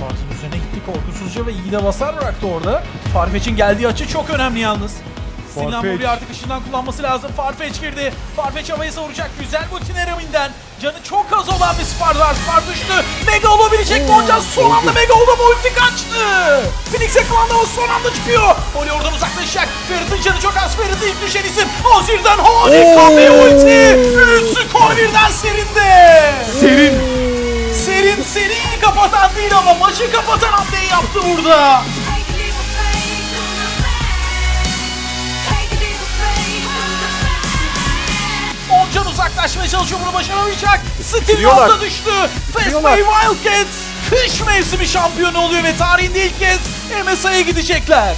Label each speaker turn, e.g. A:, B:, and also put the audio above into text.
A: Farz'ın üzerine gitti korkusuzca ve iyi de basar bıraktı orada. Farfetch'in geldiği açı çok önemli yalnız. Sinan buraya artık ışından kullanması lazım. Farfetch girdi. Farfetch havayı savuracak. Güzel bu Tinerami'nden. Canı çok az olan bir Spar var. Spar düştü. Mega olabilecek mi hocam? Son anda Mega oldu mu ulti kaçtı. Phoenix ekranında ama son anda çıkıyor. Oli oradan uzaklaşacak. Ferit'in canı çok az. Ferit'e ilk düşen isim. Azir'den harika bir ulti. Üç skor birden serinde. Seriyi kapatan değil ama maçı kapatan hamleyi yaptı burada. Oncan uzaklaşmaya çalışıyor bunu başaramayacak. Steel alta düştü. Fastway Wildcats kış mevsimi şampiyonu oluyor ve tarihinde ilk kez MSI'ye gidecekler.